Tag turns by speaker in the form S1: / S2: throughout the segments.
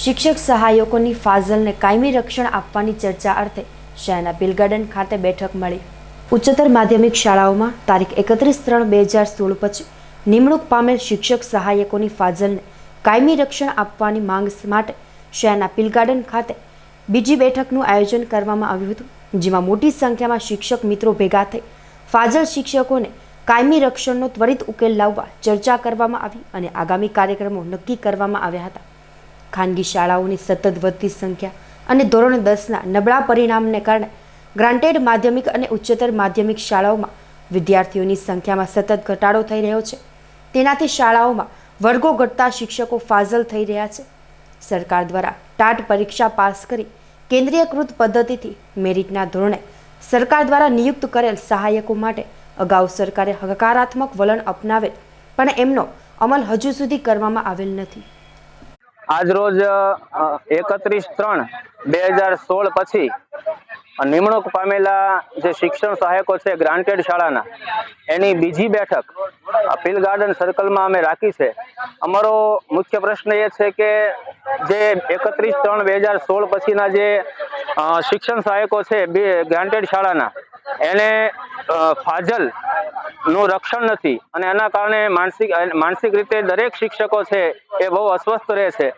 S1: શિક્ષક સહાયકોની ફાઝલને કાયમી રક્ષણ આપવાની ચર્ચા અર્થે શહેરના બિલ ગાર્ડન ખાતે બેઠક મળી. ઉચ્ચતર માધ્યમિક શાળાઓમાં તારીખ એકત્રીસ ત્રણ બે હજાર સોળ પછી નિમણૂક પામેલ શિક્ષક સહાયકોની ફાઝલને કાયમી રક્ષણ આપવાની માંગ માટે શહેરના પિલ ગાર્ડન ખાતે બીજી બેઠકનું આયોજન કરવામાં આવ્યું હતું, જેમાં મોટી સંખ્યામાં શિક્ષક મિત્રો ભેગા થઈ ફાજલ શિક્ષકોને કાયમી રક્ષણનો ત્વરિત ઉકેલ લાવવા ચર્ચા કરવામાં આવી અને આગામી કાર્યક્રમો નક્કી કરવામાં આવ્યા હતા. ખાનગી શાળાઓની સતત વધતી સંખ્યા અને ધોરણ દસના નબળા પરિણામને કારણે ગ્રાન્ટેડ માધ્યમિક અને ઉચ્ચતર માધ્યમિક શાળાઓમાં વિદ્યાર્થીઓની સંખ્યામાં સતત ઘટાડો થઈ રહ્યો છે. તેનાથી શાળાઓમાં વર્ગો ઘટતા શિક્ષકો ફાજલ થઈ રહ્યા છે. સરકાર દ્વારા ટાટ પરીક્ષા પાસ કરી કેન્દ્રીયકૃત પદ્ધતિથી મેરિટના ધોરણે સરકાર દ્વારા નિયુક્ત કરેલ સહાયકો માટે અગાઉ સરકારે હકારાત્મક વલણ અપનાવેલ, પણ એમનો અમલ હજુ સુધી કરવામાં આવેલ નથી.
S2: આજરોજ એકત્રીસ ત્રણ બે હજાર સોળ પછી નિમણૂક પામેલા જે શિક્ષણ સહાયકો છે ગ્રાન્ટેડ શાળાના, એની બીજી બેઠક પીલ ગાર્ડન સર્કલમાં અમે રાખી છે. અમારો મુખ્ય પ્રશ્ન એ છે કે જે એકત્રીસ ત્રણ બે હજાર સોળ પછીના જે શિક્ષણ સહાયકો છે બે ગ્રાન્ટેડ શાળાના, એને ફાજલ નું રક્ષણ નથી. અને એના કારણે માનસિક માનસિક રીતે દરેક શિક્ષકો છે એ બહુ અસ્વસ્થ રહે છે.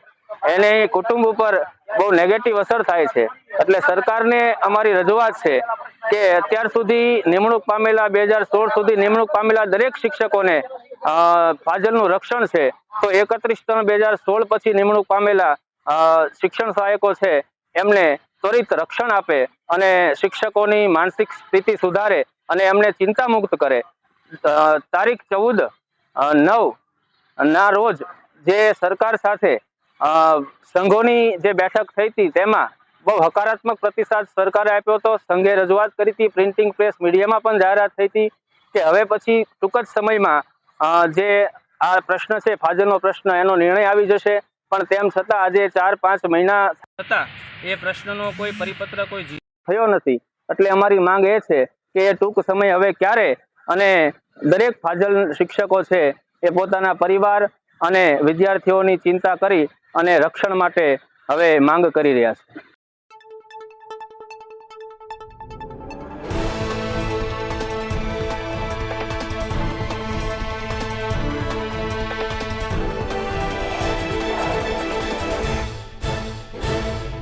S2: એને કુટુંબ ઉપર બહુ નેગેટિવ અસર થાય છે. એટલે સરકારને અમારી રજૂઆત છે કે અત્યાર સુધી નિમણૂક પામેલા બે સુધી નિમણૂક પામેલા દરેક શિક્ષકોને ફાજલનું રક્ષણ છે. તો એકત્રીસ ત્રણ બે સોળ પછી નિમણૂક પામેલા શિક્ષણ સહાયકો છે, એમને ત્વરિત રક્ષણ આપે અને શિક્ષકોની માનસિક સ્થિતિ સુધારે અને એમને ચિંતા મુક્ત કરે. તારીખ ચૌદ નવ, ના રોજ જે સરકાર સાથે સંઘોની જે બેઠક થઈ હતી તેમાં બહુ હકારાત્મક પ્રતિસાદ સરકારે આપ્યો હતો. સંઘે રજૂઆત કરી હતી, પ્રિન્ટિંગ પ્રેસ મીડિયામાં પણ જાહેરાત થઈ હતી કે હવે પછી ટૂંક જ સમયમાં જે આ પ્રશ્ન છે, ફાજલનો પ્રશ્ન, એનો નિર્ણય આવી જશે. પણ તેમ છતાં આજે ચાર પાંચ મહિના થતાં એ પ્રશ્નનો કોઈ પરિપત્ર કોઈ થયો નથી. એટલે અમારી માંગ એ છે કે ટૂંક સમય હવે ક્યારે અને દરેક ફાજલ શિક્ષકો છે એ પોતાના પરિવાર અને વિદ્યાર્થીઓની ચિંતા કરી અને રક્ષણ માટે હવે માંગ કરી રહ્યા છે.